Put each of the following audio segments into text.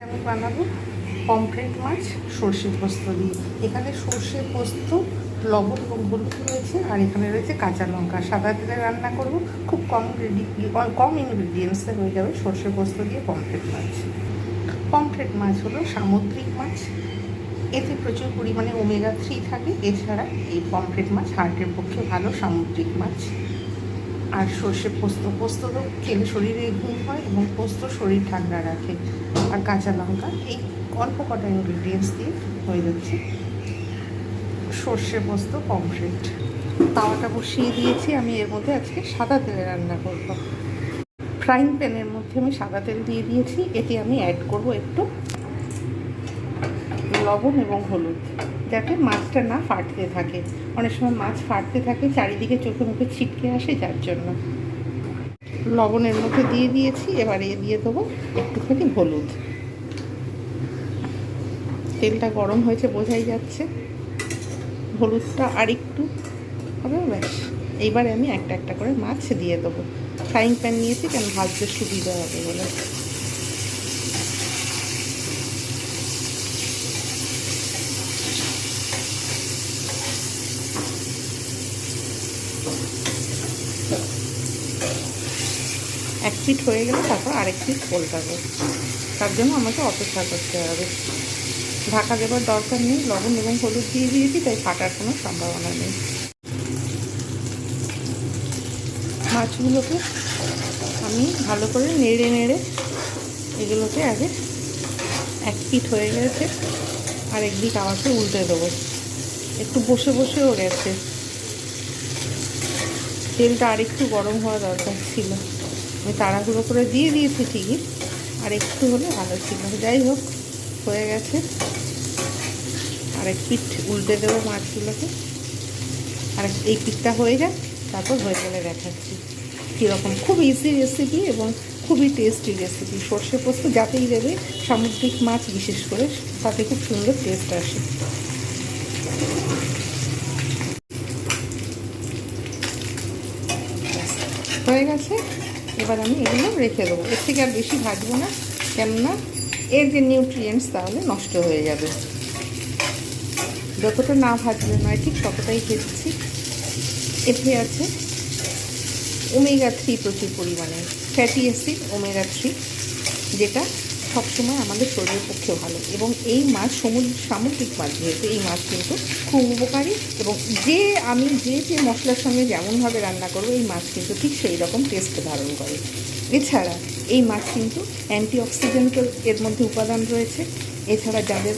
আমি বানাবো পমফ্রেট মাছ সর্ষে পোস্ত দিয়ে। এখানে সর্ষে পোস্ত, লবণ এবং হলুদ রয়েছে, আর এখানে রয়েছে কাঁচা লঙ্কা। সাদা তেলে রান্না করব, খুব কম কম ইনগ্রিডিয়েন্টসে হয়ে যাবে সর্ষে পোস্ত দিয়ে পমফ্রেট মাছ। পমফ্রেট মাছ হলো সামুদ্রিক মাছ। এতে প্রচুর পরিমাণে ওমেগা থ্রি থাকে। এছাড়া এই পমফ্রেট মাছ হার্টের পক্ষে ভালো সামুদ্রিক মাছ। আর সর্ষে পোস্ত পোস্ত তো খেলে শরীরে ঘুম হয় এবং পোস্ত শরীর ঠান্ডা রাখে। আর কাঁচা লঙ্কা, এই অল্প কটা ইনগ্রিডিয়েন্টস দিয়ে হয়ে যাচ্ছে সর্ষে পোস্ত পমফ্রেট তাওয়াটা বসিয়ে দিয়েছি, আমি এর মধ্যে আজকে সাদা তেলে রান্না করব। ফ্রাইং প্যানের মধ্যে আমি সাদা তেল দিয়ে দিয়েছি, এতে আমি অ্যাড করব একটু লবণ এবং হলুদ। যাতে মাছটা না ফাটতে থাকে। অনেক সময় মাছ ফাটতে থাকে, চারিদিকে চোখে মুখে ছিটকে আসে যার জন্য। লবণের মধ্যে দিয়ে দিয়েছি, এবার এ দিয়ে দেবো একটুখানি হলুদ। তেলটা গরম হয়েছে বোঝাই যাচ্ছে। হলুদটা আর একটু হবে, ব্যাস। এইবারে আমি একটা একটা করে মাছ দিয়ে দেবো। ফ্রাইং প্যান নিয়েছি, কেন ভাজতে সুবিধা হবে বলে। ফিট হয়ে গেলে তারপর আরেক ফিট পোলটাবে তার জন্য আমাকে অপেক্ষা করতে হবে। ঢাকা দেবার দরকার নেই, লবণ এবং হলুদ দিয়ে দিয়েছি, তাই ফাটার কোনো সম্ভাবনা নেই। মাছগুলোকে আমি ভালো করে নেড়ে নেড়ে এগুলোকে আগে এক পিট হয়ে গেছে, আর একদিক আমাকে উল্টে দেবো। একটু বসে বসেও গেছে। তেলটা আরেকটু গরম হওয়া দরকার ছিল। আমি তাড়াহুড়ো করে দিয়ে দিয়েছি ঠিকই আর একটু হলে ভালো ছিল। যাই হোক, হয়ে গেছে। আর এক পিঠ উল্টে দেবো মাছগুলোকে। আর এই পিঠটা হয়ে যাক, তারপর হয়ে গেলে দেখাচ্ছি। কীরকম, খুব ইজি রেসিপি এবং খুবই টেস্টি রেসিপি সর্ষে পোস্ত যাতেই দেবে, সামুদ্রিক মাছ বিশেষ করে, তাতে খুব সুন্দর টেস্ট আসে। হয়ে গেছে। এবার আমি এগুলো রেখে দেবো। এর থেকে আর বেশি ভাজবো না, কেননা এর যে নিউট্রিয়েন্টস তাহলে নষ্ট হয়ে যাবে। যতটা না ভাজলে নয়, ঠিক ততটাই খেয়েছি এতে আছে ওমেগা থ্রি প্রচুর পরিমাণে ফ্যাটি অ্যাসিড ওমেগা থ্রি যেটা সবসময় আমাদের শরীরের পক্ষে ভালো। এবং এই মাছ সমুদ্র সামুদ্রিক মাছ, যেহেতু এই মাছ কিন্তু খুব উপকারী এবং যে আমি যে যে মশলার সঙ্গে যেমনভাবে রান্না করব, এই মাছ কিন্তু ঠিক সেই রকম টেস্ট ধারণ করে। এছাড়া এই মাছ কিন্তু অ্যান্টিঅক্সিডেন্টাল এর মধ্যে উপাদান রয়েছে। এছাড়া যাদের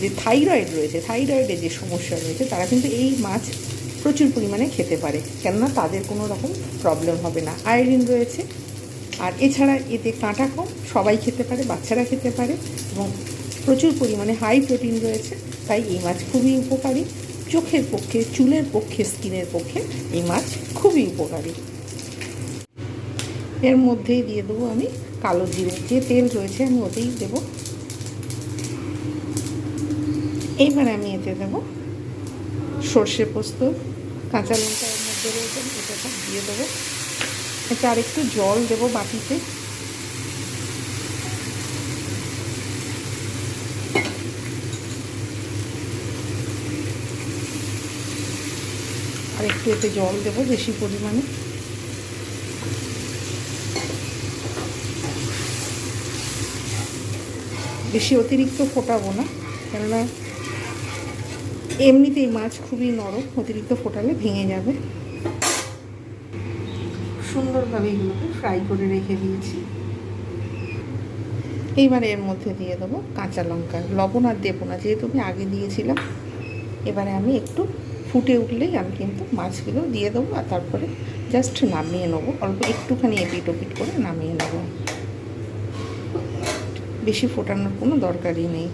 যে থাইরয়েড রয়েছে থাইরয়েডের যে সমস্যা রয়েছে, তারা কিন্তু এই মাছ প্রচুর পরিমাণে খেতে পারে। কেননা তাদের কোনো রকম প্রবলেম হবে না। আয়োডিন রয়েছে আর এছাড়া এতে কাঁটা কম, সবাই খেতে পারে, বাচ্চারা খেতে পারে এবং প্রচুর পরিমাণে হাই প্রোটিন রয়েছে, তাই এই মাছ খুবই উপকারী। চোখের পক্ষে, চুলের পক্ষে, স্কিনের পক্ষে এই মাছ খুবই উপকারী। এর মধ্যেই দিয়ে দেবো আমি কালো জিরে। যে তেল রয়েছে আমি ওতেই দেবো। এইবার আমি এতে দেবো সর্ষে পোস্ত। কাঁচা লঙ্কা এর মধ্যে রয়েছে এটা সব দিয়ে দেবো। এটা আর একটু জল দেবো বাটিতে। আর একটু এতে জল দেবো বেশি পরিমাণে। বেশি অতিরিক্ত ফোটাবো না, কেননা এমনিতেই মাছ খুবই নরম, অতিরিক্ত ফোটালে ভেঙে যাবে। সুন্দরভাবে এগুলোকে ফ্রাই করে রেখে দিয়েছি। এইবার এর মধ্যে দিয়ে দেবো কাঁচা লঙ্কা। লবণ আর দেবো না, যেহেতু আমি আগে দিয়েছিলাম। এবারে আমি একটু ফুটে উঠলেই আমি কিন্তু মাছগুলো দিয়ে দেবো আর তারপরে জাস্ট নামিয়ে নেব। অল্প একটুখানি এপিট ওপিট করে নামিয়ে নেব। বেশি ফোটানোর কোনো দরকারই নেই।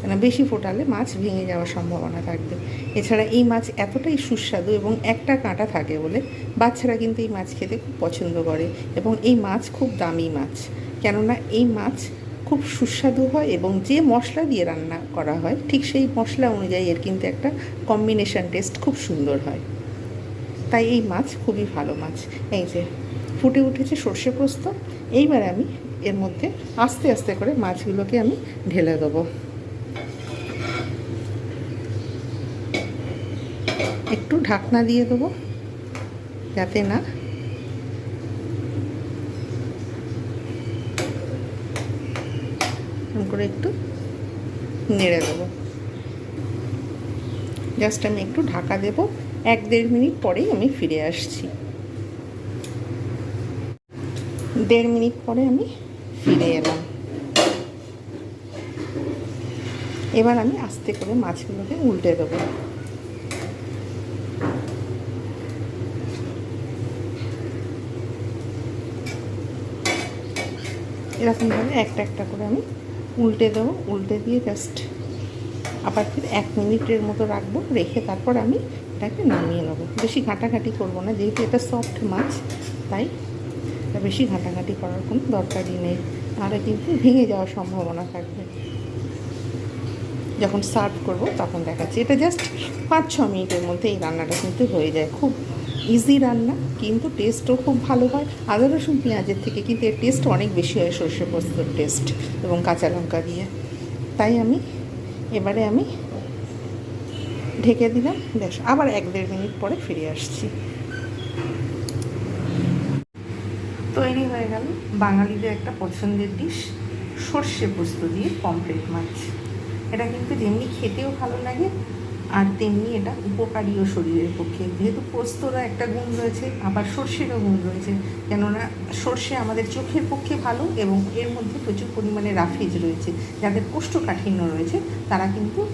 কেন বেশি ফোটালে মাছ ভেঙে যাওয়ার সম্ভাবনা থাকবে। এছাড়া এই মাছ এতটাই সুস্বাদু এবং একটা কাঁটা থাকে বলে বাচ্চারা কিন্তু এই মাছ খেতে খুব পছন্দ করে এবং এই মাছ খুব দামি মাছ। কেননা এই মাছ খুব সুস্বাদু হয় এবং যে মশলা দিয়ে রান্না করা হয়, ঠিক সেই মশলা অনুযায়ী এর কিন্তু একটা কম্বিনেশন টেস্ট খুব সুন্দর হয়। তাই এই মাছ খুবই ভালো মাছ। এই যে ফুটে উঠেছে সর্ষে পোস্ত, এইবার আমি এর মধ্যে আস্তে আস্তে করে মাছগুলোকে আমি ঢেলে দেবো। একটু ঢাকনা দিয়ে দেবো, যাতে না করে একটু নেড়ে দেবো। জাস্ট আমি একটু ঢাকা দেবো, এক দেড় মিনিট পরেই আমি ফিরে আসছি। দেড় মিনিট পরে আমি ফিরে এলাম। এবার আমি আস্তে করে মাছগুলোকে উল্টে দেবো। এরকমভাবে একটা একটা করে আমি উল্টে দেবো, উল্টে দিয়ে জাস্ট আবার ফির এক মিনিটের মতো রাখব, রেখে তারপর আমি এটাকে নামিয়ে নেব। বেশি ঘাঁটাঘাঁটি করব না, যেহেতু এটা সফট মাছ, তাই এটা বেশি ঘাঁটাঘাঁটি করার কোনো দরকারই নেই। তাহলে কিন্তু ভেঙে যাওয়ার সম্ভাবনা থাকবে। যখন সার্ভ করব তখন দেখাচ্ছি। এটা জাস্ট পাঁচ ছ মিনিটের মধ্যে এই রান্নাটা কিন্তু হয়ে যায়। খুব ইজি রান্না, কিন্তু টেস্টও খুব ভালো হয়। আদা, রসুন, পেঁয়াজের থেকে কিন্তু এর টেস্ট অনেক বেশি হয় সর্ষে পোস্তর টেস্ট এবং কাঁচা লঙ্কা দিয়ে। তাই আমি, এবারে আমি ঢেকে দিলাম। বেশ, আবার এক দেড় মিনিট পরে ফিরে আসছি। তৈরি হয়ে গেল বাঙালিদের একটা পছন্দের ডিশ সর্ষে পোস্ত দিয়ে পমফ্রেট মাছ। এটা কিন্তু যেমনি খেতেও ভালো লাগে আর তেমনি এটা উপকারীও শরীরের পক্ষে। যেহেতু পোস্তরও একটা গুণ রয়েছে, আবার সর্ষেরও গুণ রয়েছে। কেননা সর্ষে আমাদের চোখের পক্ষে ভালো এবং এর মধ্যে প্রচুর পরিমাণে রাফেজ রয়েছে। যাদের কোষ্ঠকাঠিন্য রয়েছে, তারা কিন্তু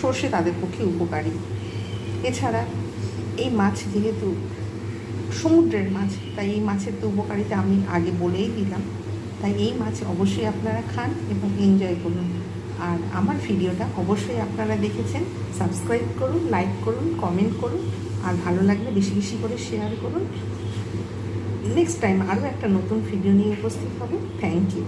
সর্ষে তাদের পক্ষে উপকারী। এছাড়া এই মাছ যেহেতু সমুদ্রের মাছ, তাই এই মাছের তো উপকারিতা আমি আগে বলেই দিলাম। তাই এই মাছ অবশ্যই আপনারা খান এবং এনজয় করুন। আর আমার ভিডিওটা অবশ্যই আপনারা দেখেছেন। সাবস্ক্রাইব করুন, লাইক করুন, কমেন্ট করুন, আর ভালো লাগলে বেশি বেশি করে শেয়ার করুন। নেক্সট টাইম আরও একটা নতুন ভিডিও নিয়ে উপস্থিত হবে। Thank you.